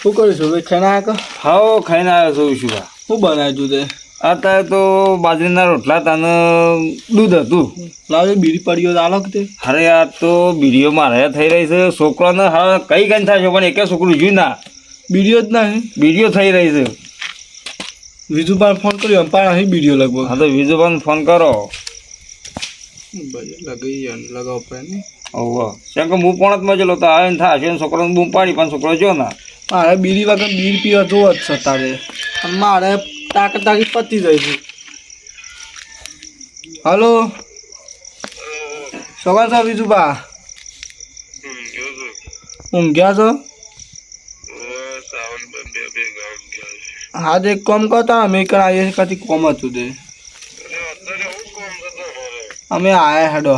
શું કરીશું? ભાઈ ખાઈને આવ્યા કા ખાઈને આવ્યો છું શું શું બનાવ્યું તું? તે અત્યારે તો બાજરીના રોટલા તાને દૂધ હતું. લાવે બીડી પડ્યો તો આલો કે અરે આ તો બીડીઓ મારે થઈ રહી છે. છોકરાને હા કઈ કઈ થાય છે પણ એકે છોકરું જોયું ના. બીડીઓ જ નહીં. બીડીઓ થઈ રહી છે. વિજુભાઈ ફોન કર્યો પણ અહીં બીડીઓ લગભગ. હા તો વિજુભાઈ ફોન કરો. લગાવી લગાવ પડે ઓહો. કેમ કે હું પણ જ મજેલો તો આવીને થાય છે છોકરાને બૂમ પાડી પણ છોકરો જો ના. મારે બીડી વગર બીર પીવા જોવો જ છે તારે મારે તાકત તાકી પતી જાય છે. હલો. સવાર છો બીજું બા. ઊંઘ્યા છો. હા તો એક કામ કરતા અમે કણ આવીએ છીએ કદી કોમ હતું તે. અમે આયા હેડો.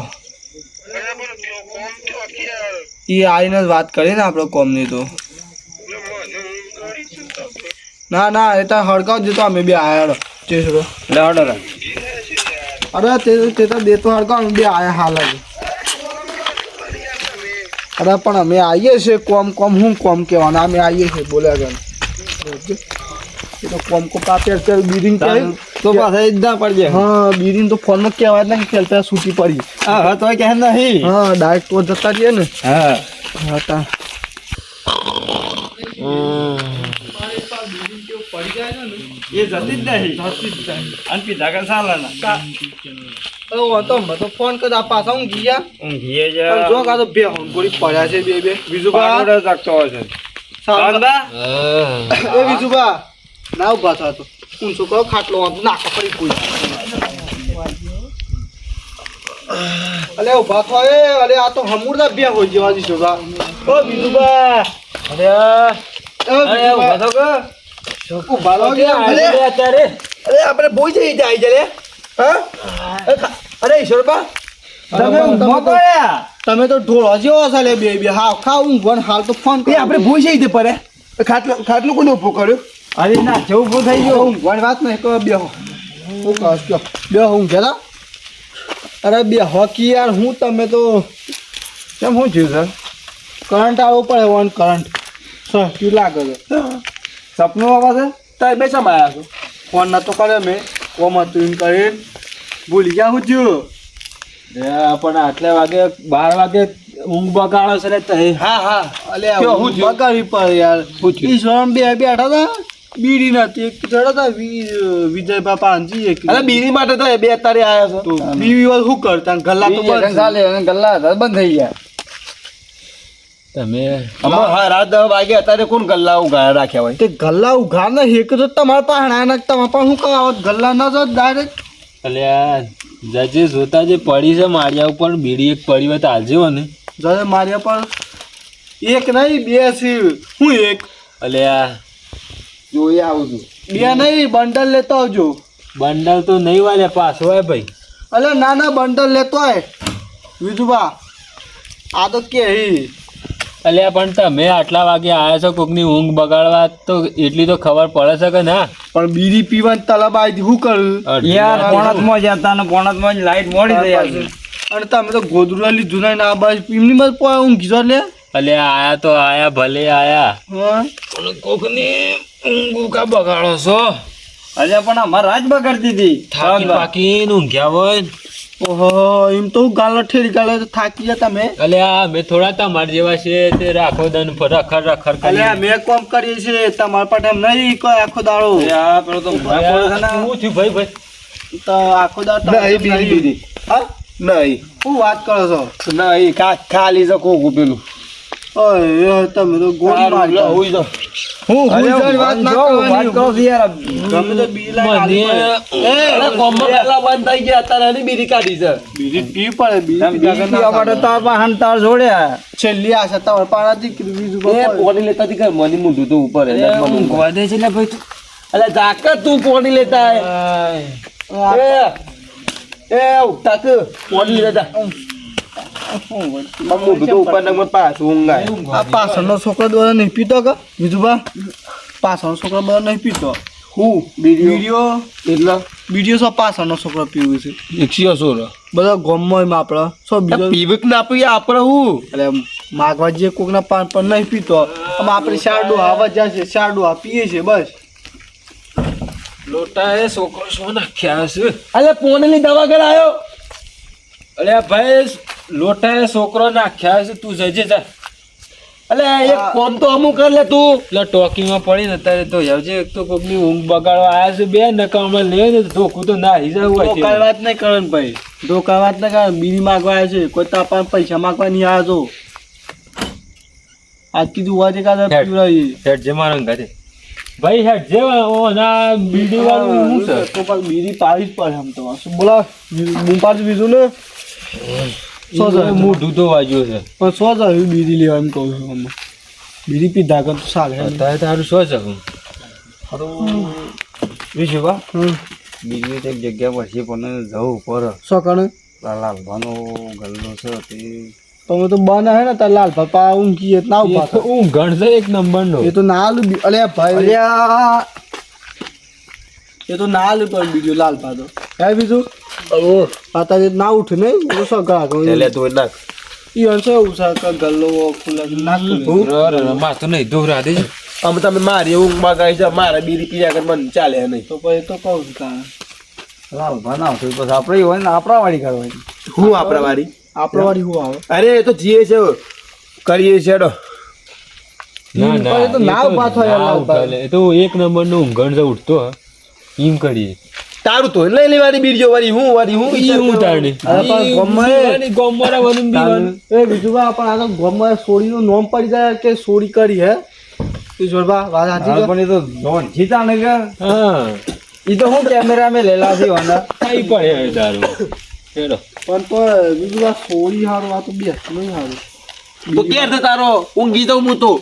એ આવીને જ વાત કરીએ ને આપણે કોમની તો. ના ના એ તો હડકાવ દેતો અમે બે આયા ચેસડો એટલે ઓર્ડર અરે તે તે તો દેતો હડકાવ અમે બે આયા હાલ જ. અરે પણ અમે આવીએ છીએ કોમ કોમ હું કોમ કહેવાના? અમે આવીએ છીએ બોલ્યા ગયા એ તો કોમ કો પાપે અત્યારે બીડિંગ તાન તો પાછા પડજે હા તો ફોનમાં કહેવાય ને કે છૂટી પડી. હા હા તો કહે નહીં. હા ડાયરેક્ટ તો જતા રહીએ ને. હા. હા તા એ જતી જ નહીં. અને પીધા કે સાલાના. હવે વાંધો મેં તો ફોન કર્યો આ પાછા હું ગયા. ઊંઘીએ જ પણ જો કાં તો બે હોનકોડી પડ્યા છે બે બે. બીજું બા પાટોડે જાગતો હોય છે? સાંભળા? એ બીજું ના ઊભા થા તો. ઊંચો કરો ખાટલો વાંધો નાખો પડી કોઈ. અલે ઊભા થો એ અરે આ તો હમુરદા બે હોય જેવા દીશો બા ઓ બીજુ બા અરે એ ઊભા થો કે? અરે અત્યારે? અરે આપણે બોઈ જઈ જાય જલે હા? અરે ઈશ્વરબા. તમે ઊંઘમાં તો- પડ્યા તમે તો ઢોળો જેવો છે લે બે બે. હા ખાવ ઊંઘવાનું હાલ તો ફોન કરી. આપણે ભૂઈ જઈ દે પડે ખાટલું ખાટલું કોને ઊભો કર્યું? અરે ના જેવું ઊભું થઈ ગયો. ઊંઘવાની વાત નહીં કહો બે હું. કહો કયો બે ઊંઘેલા અરે બે હોકી યાર હું તમે તો કેમ શું થયું સર કરંટ આવવો પડે વન કરંટ સસ્તું લાગે છે? સપનું આવા છે? તો બે શા આવ્યા છો? ફોન નતો કર્યો મેં. કોમ હતું એમ કરીને ભૂલી ગયા હું છું. પણ આટલા વાગે બાર વાગે ઊંઘ બગાડો છે ને તઈ હા હા. અલે હું બગાડી પડે યાર? ઈશ્વરમ બે બેઠા હતા. બીડી નથી એક ચડો હતા વિજય બાપા હાંજી એક અરે બીડી માટે તો બે તારે આવ્યા છો. બીવી શું કરતા? ગલ્લા તો ગલ્લા બંધ થઈ ગયા. તમે અમાર હા દસ વાગે અત્યારે કોણ ગલ્લા ઉઘાડ રાખ્યા હોય? તે ગલ્લા ઉઘાડ ને હેક તો તમારા પાસે ના તમારા પણ શું કહો ગલ્લા ના જો ડાયરેક્ટ અલ્યા જજે જોતા જે પડી છે માળિયા ઉપર બીડી એક પડી હોય તો હાલજે ને જયારે માર્યા પર એક નહીં બે છે. હું એક. અલ્યા જોઈ આવું છું. બે નહીં બંડલ લેતો આવજો. બંડલ તો નહીં વાલે પાછો હોય ભાઈ. અલે ના ના બંડલ લેતો હોય વિધુબા આ તો કે અલ્યા પણ તમે આટલા વાગે આવ્યા છો કોકની ઊંઘ બગાડવા તો એટલી તો ખબર પડે છે કે ના? પણ બીડી પીવાની તલબ આવી શું કરું? યાર પોણતમાં જતા ને પોણતમાં જ લાઈટ મોડી થઈ અને તમે તો ગોદરું લીધું નહીં ને આ બાજુ એમની મત પોય ઊંઘી જો લે અલ્યા આયા તો આયા ભલે આયા. હા? કોકની ઊંઘ કા બગાડો છો? અલ્યા પણ અમારે રાજ બગાડતી હતી. થાકી પાકીને ઊંઘ્યા હોય ઓહો એમ તો હું ગાલો ઠેરી ગાલો તો થાકી ગયા તમે. અલ્યા મેં થોડા તમારા જેવા છે તે રાખો દન રખર રખર અલે અલ્યા મેં કોમ કરીએ છીએ તમારા પાસે એમ નહીં કોઈ આખો દાડો. અલ્યા પેલો તો હું છે થયું ભાઈ ભાઈ? તો આખો દાડો નહીં, બીડી પીધી. હા? નહીં. શું વાત કરો છો? નહીં કા ખાલી છે કોક પેલું તમે તો ગોળી મારી લો, જાઓ. હું અરે વાત ના કરવાની. કરો યાર. ગમે તો બી મને- લાઈ અરે કોમમાં પેલા બંધ થઈ ગયા? અત્યારે એની બીડી કાઢી છે. બીજી પી પડે તેમ બીજી બીજી પીવા માટે તો આ તાર જોડ્યા છેલ્લી આ તમારે પાડાથી પાણાથી બીજું એ લેતા કે મને મૂંઢું તો ઉપર એટલે મને ઊંઘવા દે છે ને ભાઈ તું. અલ્યા જાકે તું પોણી લેતા. એ એ ઉઠતા કે લેતા? મને બધું ઉપર ને પાસ ઊંઘાય. આ પાછળનો છોકરો બધા નહીં પીતો કે બીજું બા પાછળનો છોકરો બધા નહીં પીતો હું બીડીઓ વીડિયો એટલે વીડિયો સો પાછળનો છોકરો પીવું છે એકસો સોળ બધા ગોમમાં એમ આપણે સો બીજો પીવક ના પીએ આપણે હું એટલે માગવા જે કોકના પાન પણ નહીં પીતો આમાં આપણે શારડો આવા જાય છે શારડો આ પીએ છે બસ લોટાએ છોકરો શું નાખ્યા છે અલે પોણીની દવા કરાયો આવ્યો અલે ભાઈ લોટાએ છોકરો નાખ્યા છે તું જજે જા. એટલે એક કોમ તો અમુક કર લે તું. એટલે ટોકીમાં પડી ને અત્યારે તો જાવજે એક તો કોકની ઊંઘ બગાડવા આવ્યા છે બે નકામમાં લે ને ધોકું તો ના હી હોય ધોકા વાત નહીં કરે ને ભાઈ. ધોકા વાત ના કરે બીડી માગવા આવ્યા છે. કોઈ તાપા પૈસા માગવા નહીં આવ્યા છો આજ કીધું હોય કાદર કાદા પીવડાવી? હેડ જે મારા ગાતે ભાઈ હેડ જે ઓ ના બીડી વાળું શું છે. તો પણ બીડી પાડી જ પડે આમ તો. શું બોલા બૂમ પાડું બીજું ને. મોઢું તો વાગ્યું છે. પણ સો જાય બીડી લેવા એમ કહું છું અમે બીડી પીધા કર. અત્યારે તારું શું છે હું બીજું બા બીજી એક જગ્યા પછી પણ જવું પર. સો કણે લાલભાનો ગલ્લો છે તે. તમે તો બના હે ને તાર લાલ પપ્પા ઊંઘી ના ઊભા ઊંઘ ગણશે એક નંબર નો એ તો ના લુ અલ્યા ભાઈ. એ તો ના લુ પણ બીજું લાલ પાતો હે બીજું? પાતા જે ના ઉઠ ને ઓછો તો એટલે તું નાખ. ઈ અંશે ઉસા કા ગલ્લો ખુલ્લા નાખ. માથું નહીં દોરા દે આમ તમે મારી ઊંઘમાં ગાઈ જા મારા બીરી પીયા કર મને ચાલે નહીં. તો પછી તો કહું છું તારે. લાવ બનાવ તો પછી આપણે હોય ને આપણા વાળી કરવાની હું આપણા વાળી આપણા વાળી હું આવે? અરે એ તો જીએ છે કરીએ છે ડો ના ના તો ના એ તો ઊભા થયા ના લાલ ઊભા ભાઈ. લે. એ તો એક નંબર નો ઊંઘણ છે ઉઠતો. એમ કરીએ. તારું તો લઈ લેવાની બીરજો વાળી હું વાળી હું ઈ હું તારણી પણ ગોમરે ઈ વનું બીવન એ બીજું બા પણ આ તો ગોમરે સોડીનું નોમ પડી જાય કે સોડી કરી હે? ઈ જોરબા વાત સાચી તો પણ એ તો જોન જીતા ને કે? હા. ઈ તો હું કેમેરા મેં લેલા છે વાના કઈ પડે હે તારું. ચલો પણ તો બીજું આ સોડી હારું આ તો બેસ નહીં હારું. તો કેર તારો ઊંઘી જાઉં હું તો.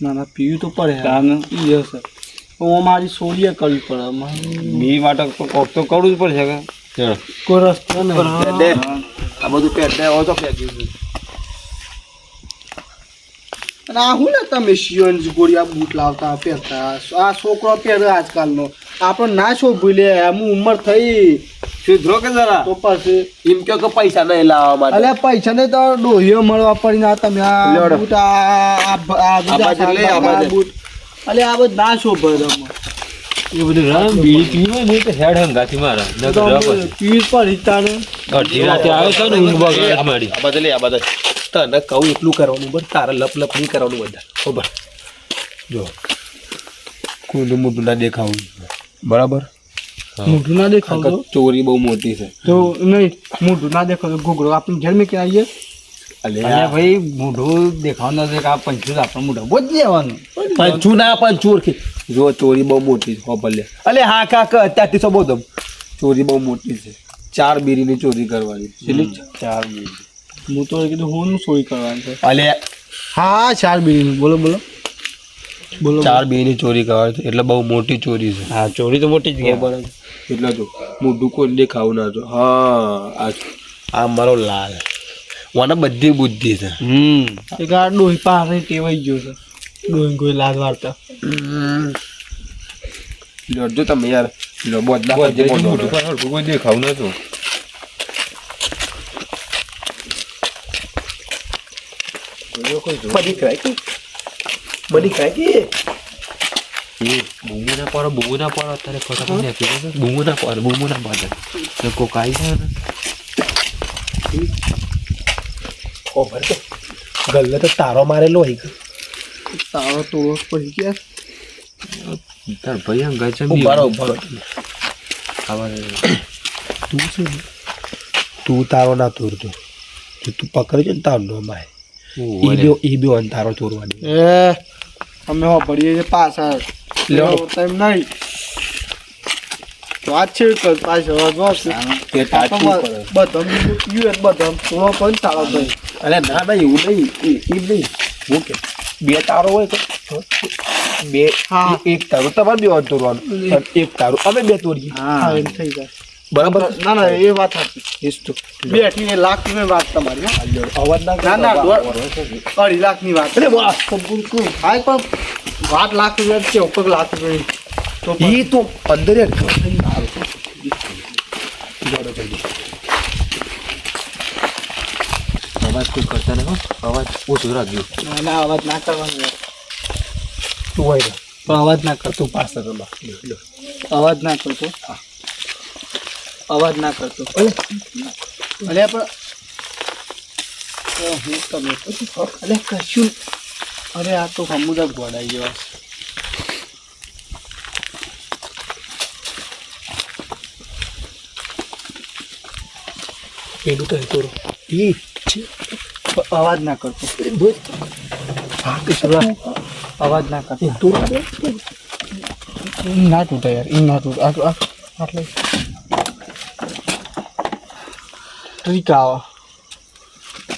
ના ના પીયું તો પડે. હા ઈ હશે. તો અમારી સોડીએ કરવી પડે બી માટે તો કોક તો કરવું જ પડશે કે કોઈ રસ્તો નહીં આ બધું પેટ દે તો ફેંકી છે. અને આ હું ને તમે શિયોન ગોળિયા બૂટ લાવતા પહેરતા આ છોકરો પહેરે આજકાલનો આપણે ના શોભી લે આમ ઉંમર થઈ સુધરો કે જરા તો પછી એમ કહો કે પૈસા નહીં લાવવા માટે અલ્યા પૈસા નહીં તો ડોહીઓ મળવા પડીને તમે આ. બૂટ આ. બૂટ અલ્યા આ બધું ના શો એ બધું રામ બીડી પીવા ને તો હેડ હંગાથી મારા. ન તો તારે અડધી રાતે આવે છે ને ઊંઘ બગાડે અમારી આ બધા લે આ બધા. તને કહું એટલું કરવાનું બસ તારે લપ લપ નહીં કરવાનું બધા ખબર? જો. કુંડ મોટું ના દેખાવું. બરાબર? મોઢું ના દેખાવ તો? ચોરી બહુ મોટી છે. તો નહીં મોઢું ના દેખાવ તો ઘૂઘરો. આપણે ઘેર મેં ક્યાં આવીએ? અને ભાઈ મોઢું દેખાવાનું છે કે આ પંચુર આપણું મોઢું. બહુ જ લેવાનું. પંચુ ના પંચું ઓળખી જો ચોરી બહુ મોટી છે ભલે અલે હા કાકા અત્યારથી તો બહુ દમ. ચોરી બહુ મોટી છે. ચાર બીરીની ચોરી કરવાની. છે ચાર બીરી. હું તો કીધું હું ચોરી કરવાની છે. અલે હા ચાર બીરીની. બોલો બોલો. બોલો ચાર બીરીની ચોરી કરવાની છે એટલે બહુ મોટી ચોરી છે. હા ચોરી તો મોટી જ બરાબર એટલે જો મોઢું કોઈ દેખાવું ના જો. હા આ આ મારો લાલ. મને બધી બુદ્ધિ છે. હમ. એક આ ડોહી પાસે ટેવાઈ ગયો છે. ડોહી કોઈ લાજ વાળતા લડજો તમે યાર લો બોધલા બધે કરજો, મોટું બોધલા. કોઈ દેખાવું નતું. બધી ખાય કે બધી કરાય કે બૂમો ના પડો બૂમો ના પડો અત્યારે ફટાફટ જશે બૂમો ના પડો બૂમો ના પડે. લોકો કાઈ છે ને. ખબર તો ગલ્લે તો તારો મારેલો હોય તારો તોડો પડી ગયા તાર ભાઈ અંગા છે ઉભારો ઉભારો તું છે ને? તું તારો ના તોડતો. જો તું પકડજો ને તારો નો માય એ બે ઈ બે વાન તારો તોડવાની. એ અમે હો પડીએ છે પાછા લેવો ટાઈમ નહીં. વાત છે કર પાછા વાત તે તાચું પડે. બધા યુએસ બધા થોડો પણ તારો ભાઈ. અરે ના ભાઈ એવું નહીં. એમ નહીં. હું કે બે તારો હોય તો બે હા. એક તારો. તમારે બે વાર તોડવાનું એક તારો. અમે બે તોડીએ હા એમ થઈ જાય. બરાબર? ના ના એ વાત સાચી. તો. બેઠીને લાખની વાત તમારી. અવાજ ના ના. અઢી લાખની વાત અરે વાહ હા પણ વાત લાખ રૂપિયા છે ઉપર લાખ રૂપિયા તો એ તો અંદર જ જોડો જલ્દી અવાજ કોઈ કરતા તને અવાજ ઓછો રાખજો. ના ના અવાજ ના કરવાનો. તું હોય પણ અવાજ ના કરતો લ્યો. અવાજ ના કરતો. અવાજ ના કરતો. અરે અરે પણ હું તમે અરે કશું અરે આ તો સમુદ્ર ગોડાઈ જેવા છે. પેલું તો એ અવાજ ના કરતો. અવાજ ના કરતો. એ ના તૂટે યાર ઈ ના તૂટે. આટલે. ટ્રીક આવે.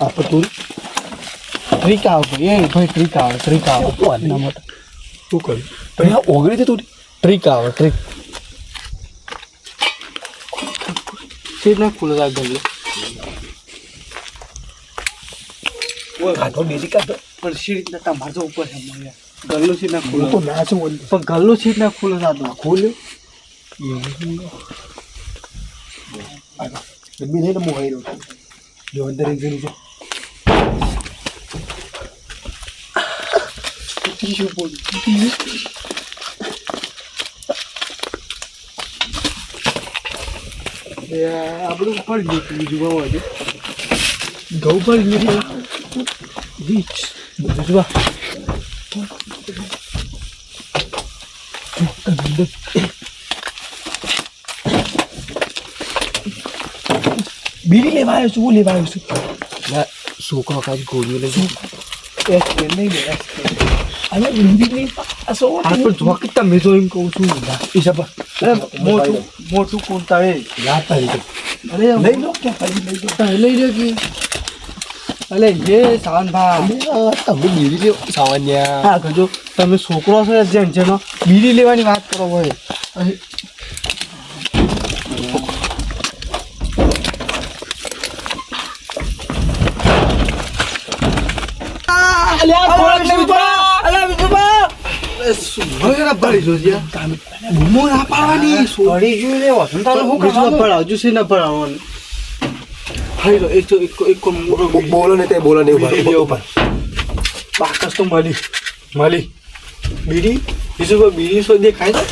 આપણે તું ટ્રીક આવે ભાઈ. એ ભાઈ ટ્રીક આવે ટ્રીક આવે. ના મોટા. શું કર્યું? પણ આ ઓગળી હતી તું ટ્રીક આવે ટ્રીક. સીટ ખુલ્લા ખુલે ગલ્લે કાઢો કાઢો પણ સીટ ના તમારે તો ઉપર છે. ગલ્લો સીટ ના ખુલે તો ના છું. પણ ગલ્લો સીટ ના ખુલે સાધુ ખોલ્યો આગળ ગમે થઈને મોહાઈ રહ્યો જો અંદર એક જણ છે. આપણું ઉપર ગયું બીજું બહુ હતું ઘઉં પર ગયું રીચ જોવા બીડી લેવા આવ્યો છું હું લેવા આવ્યો છું ના છોકરો કાંઈ ગોળીઓ લઈ તમે જો એમ કહું છું મોટું મોટું કોણ તારે યાદ તારી અરે લઈ લો ક્યાં લઈ લો કે અલે જે સાવનભા તમે બીડી લેવો સામાન્ય હા કજો તમે છોકરો છો જેમ જેનો બીડી લેવાની વાત કરો હોય ભરાવવાનું હાઈ લો એક તો એક એક મોટો બોલો ને તે બોલો ને બીડી ઊભા બાકસ તો મળી મળી બીડી બીજું કોઈ બીડી સો દેખાય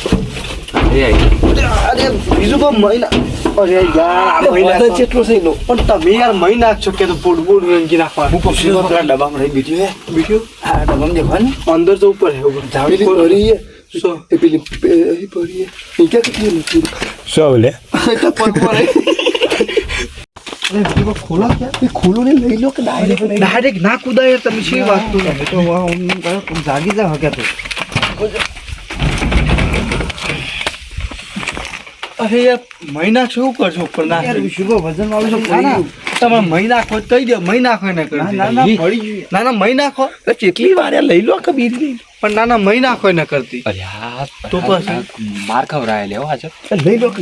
છે અરે બીજું કોઈ મહિના અરે યાર આ મહિના વજન કેટલો છે એનો પણ તમે યાર મહી નાખશો કે તો પોડ પોડ વેંગી નાખવા હું પક્ષી પેલા ડબ્બામાં રહી બીજી હે બીજું હા ડબ્બામાં દેખવા ને અંદર તો ઉપર હે ઉપર ભરી હે સો એ પેલી હે એ ક્યાં કેટલી નથી સો લે તો પર પર અરે બીજું કોઈ ક્યાં એ ને લઈ લો કે ડાયરેક્ટ ડાયરેક્ટ ના કુદાય તમે શી વાત કરો? તમે તો વાહ, જાગી જાવ હકે તો. અરે યાર મહી શું કરશો ઉપર ના શુભ વજન વાળું તો ના, ના, તમે મહી નાખો કહી દો મહિના કરી ના, દે. ના, ના, પડી ગયું. ના ના મહી નાખો તો કેટલી વાર લઈ લો કે બીજી પણ નાના મહિના કોઈ નાખો કરતી. અરે આ તો પછી? માર ખવરાય લેવો આજે. લઈ લો કે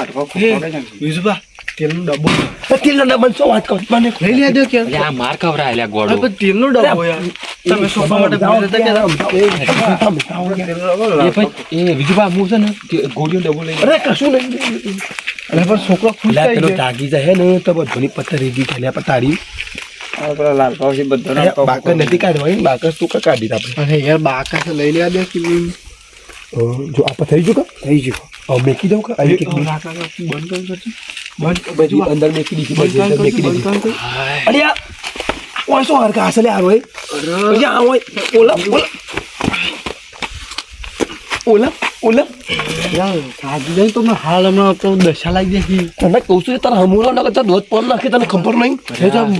અટકો વિજુભા, તેલનો ડબ્બો. તેલ ના બનશો વાત કર મને લઈ લેજો કે આ માર ખવરાય લે ગોળો. પણ તેલનો ડબ્બો યાર. તમે સોફા માટે ભૂલી જતા કે એ ભાઈ એ હું છે ને ગોળીનો ગોળીઓ લઈ અરે કશું નહીં અરે પણ છોકરો ખુશ થઈ પેલો તાગી જાય ને તો બધોની પત્તર રેડી થયેલા પણ તારી પેલા લાલ પાવસી બાકસ નથી કાઢવાની બાકસ તું કાઢી આપણે અરે યાર બાકા છે લઈ લેવા દે કે જો આપણે થઈ ગયું કા. થઈ ગયું. હવે મેકી દઉં કા? આવી કેટલી બંધ કર કરજો. બધી અંદર મેકી દીધી બધી અંદર મેકી દીધી. અરે આ કોણ શું હરકા અસલે આરો એ પછી આ હોય. ઓલા ઓલા. ઓલા ઓલા. સાજી જાય તો હાલ હમણાં તો દશા લાગી જાય તને કહું છું તારા હમુરો ના કરતા દોત પર નાખે તને ખબર નહીં?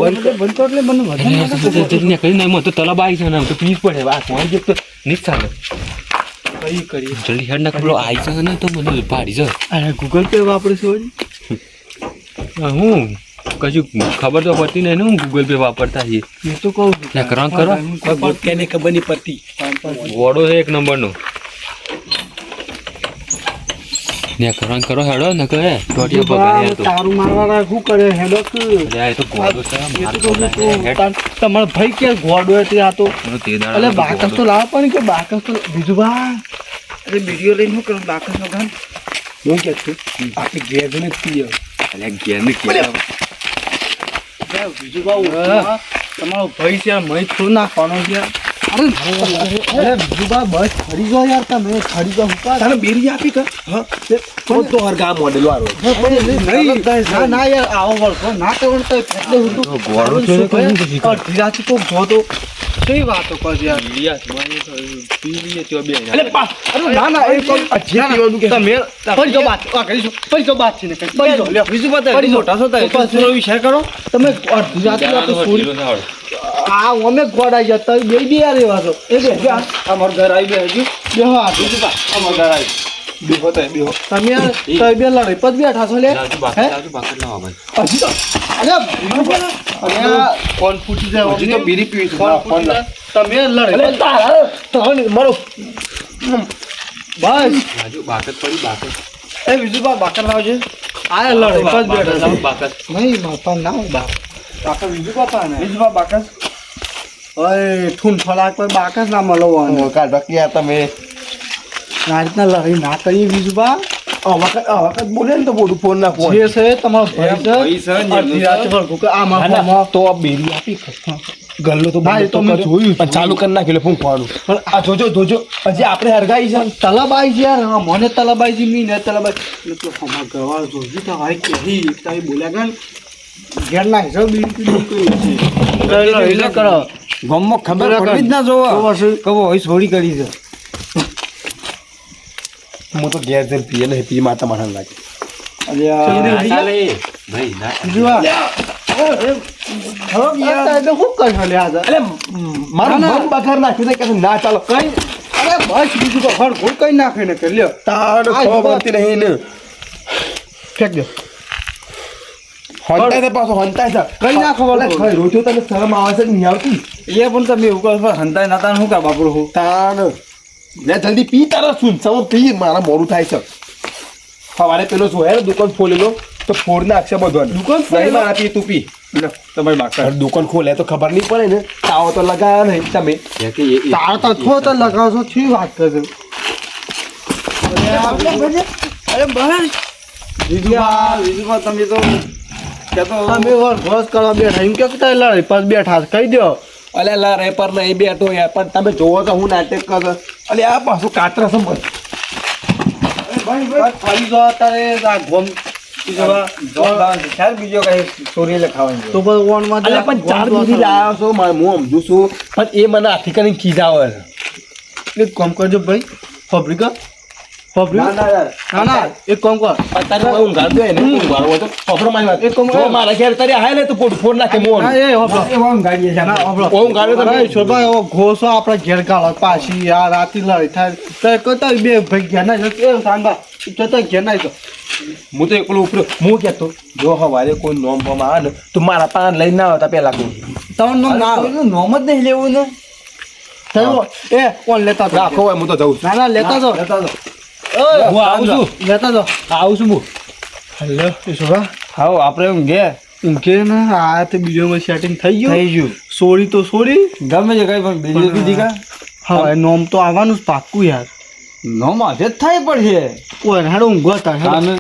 બંધ બંધ કર એટલે મને વધારે કરી નહીં તો તલબ આવી છે ને તો પીસ પડે. આ કોણ જે તો ચાલે કઈ કરી જલ્દી હેડ ના કપડો આવી જશે ને તો મને પાડી જ અરે ગૂગલ પે વાપરીશું હજી? હું? કશું ખબર તો પડતી નહીં ને હું ગૂગલ પે વાપરતા છીએ. એ તો કહું કરવાનું કરો. કોઈ કેને ખબર નહીં પડતી. ગોળો છે એક નંબરનો. ને કરવાનું કરો હેડો ન તો. તારું મારવા શું કરે? હેડો કે? અરે તો છે માર તમારો ભાઈ કે ગોડો હતી આ તો? તે દાડા એટલે બાકસ તો. લાવ પણ કે બાકસ તો બીજું બા અરે વીડિયો લઈને શું કરું? બાકસ નો ગાન હું કે છું? આપણે ઘેર જઈને પીએ. અરે ઘેર ને ઘેર. બીજું બહુ તમારો ભાઈ છે મય થોડું નાખવાનો છે. અરે અરે બીજું બા બસ. ખરી ગયો યાર તમે. ખરી ગયો તને બેરી આપી કર હા કોણ તો હર ગા મોડેલ વાળો નહીં. ના ના યાર આવો વળતો. ના તો એટલે હું તો ગોળો છે ને કઈ વાતો કરજે યાર? લિયાસ જો તો વાતો કર યાર અલે પા અરે ના ના એ કોઈ અજ્યા કે તમે પડી જો વાત આ કરીશું. પડી જો વાત છે ને કઈ પડી જો બીજું બતા પડી મોટા છો તો થોડો વિચાર કરો. તમે અડધી રાતે રાતે સોરી. આ અમે ગોડા જતા બે બે આ રેવા છો એ બે આ મારું ઘર આવી બે હજુ. બે હા બીજું બા અમાર ઘર આવી બેહો તો બેહો તમે તો બે લડાઈ પદ બેઠા છો લે કોણ ફૂટી જાય હજી તો બીડી પીવી છે કોણ તમે લડાઈ તારા તને મારો બસ એ બીજું બા બાકર લાવજે આ લડાઈ પદ બેઠા છો નહીં બાપા ના બા બાકર બીજું બાપા ને બીજું બા બાકસ અરે ઠૂન ફલાક પર બાકસ ના મળવાનું કાઢ બાકી આ તમે આ રીતના લઈ ના કરીએ બીજું બા. વખત બોલે ને તો બોલું ફોન ના ફોન. જે છે તમારો ભાઈ ભાઈ છે છે અડધી રાતે ભડકું કે આ ના, મારા ના, ફોનમાં તો બેરી આપી ગલ્લો તો હા, તો મેં જોયું. પણ ચાલુ કરી આ જોજો જોજો. હજી આપણે હરગાઈ છે. તલાબાઈ છે યાર. હા મને તલબ છે મી ને તલબ એટલે તો હમા ગવા જોજી તો હાઈ કેહી તારી બોલ્યા ગણ ઘેર ના હિસાબ બીડી પીડી છે. એટલે કરો. ગામમાં ખબર. પડવી જ ના જોવા. કવો હોય છોડી કરી છે. હું તો ઘેર જઈને પીએ નહીં પી માતા માણસ લાગે. ના, ચાલો. કઈ? અરે બસ બીજું તો હર કોઈ કઈ નાખે ને કરી લ્યો. તાર. પડતી નહીં ને ફેંક દો. હંતાય પાછો હંતાય છે. કઈ ના ખબર અલે, રોજો તને શરમ આવે છે નહીં આવતી? એ પણ તમે એવું કહો હંતાય નાતા શું કા બાપડું તાર લે જલ્દી પી તારા સુનસામાં પી મારા મોડું થાય છે. સવારે પેલો જોયા ને દુકાન ખોલેલો તો ફોડ નાખશે બધો દુકાન નહીં? મારા પી તું પી. તમારી બાકા દુકાન ખોલે તો ખબર નહીં પડે ને. તાવ તો લગાવ્યા નહીં તમે. તાવ તો છો તો લગાવશો છી વાત કરે અરે બસ બીજું બીજું તમે તો તમે વાર ઘોસ કરવા બેઠા. એમ કે તારે લડાઈ પાસ બેઠા કહી દો અલે લા રેપર નહીં બેઠો યાર પણ તમે જોવો તો હું નાટક કરો અલે આ પાછું કાતરા બસ ફરી જો તારે આ ગોમ બીજો કઈ ચોરી લખાવાની તો બસ ઓનમાં પણ ચાર બીજી લાવ્યો છો. મારે હું સમજુ છું. પણ એ મને કરીને ખીજાવે છે. એક કામ કરજો ભાઈ. ફાબ્રિકા ના ના ના એક કોમ કર. તારે હું ઊંઘાડ દો એને ઊંઘાડો હોય તો ખબર મારી વાત. એક કામ જો મારા ઘેર તારે આય ને તો ફોન ફોન નાખે મોન એ છે. ના એવો ઘોસો આપણે ઘેર કાઢો. પાછી આ રાતી લડાઈ થાય. તો બે ભાઈ ઘેર ના જતો એ સાંભા જતા ઘેર ના જતો હું તો એકલો ઉપરો હું કહેતો જો હવારે કોઈ નોમ આવે ને તો મારા પાન લઈને ના આવતા પેલા કોઈ. તમારું નોમ ના આવે. નોમ જ નહીં લેવું ને. થયું? એ કોણ લેતા તો રાખો હોય હું તો જઉં ના ના લેતા તો લેતા જાઓ. હું આવું છું. લેતા તો આવું છું હું. હલો આપણે કે. ને? આ તો બીજો સેટિંગ થઈ ગયું. થઈ ગયું. સોરી તો સોરી ગમે છે કઈ પણ બીજી બીજી કા? હા નોમ તો આવવાનું જ પાક્કું યાર. નોમ આજે જ થાય પડશે. કોઈ હેડો ઊંઘો. આને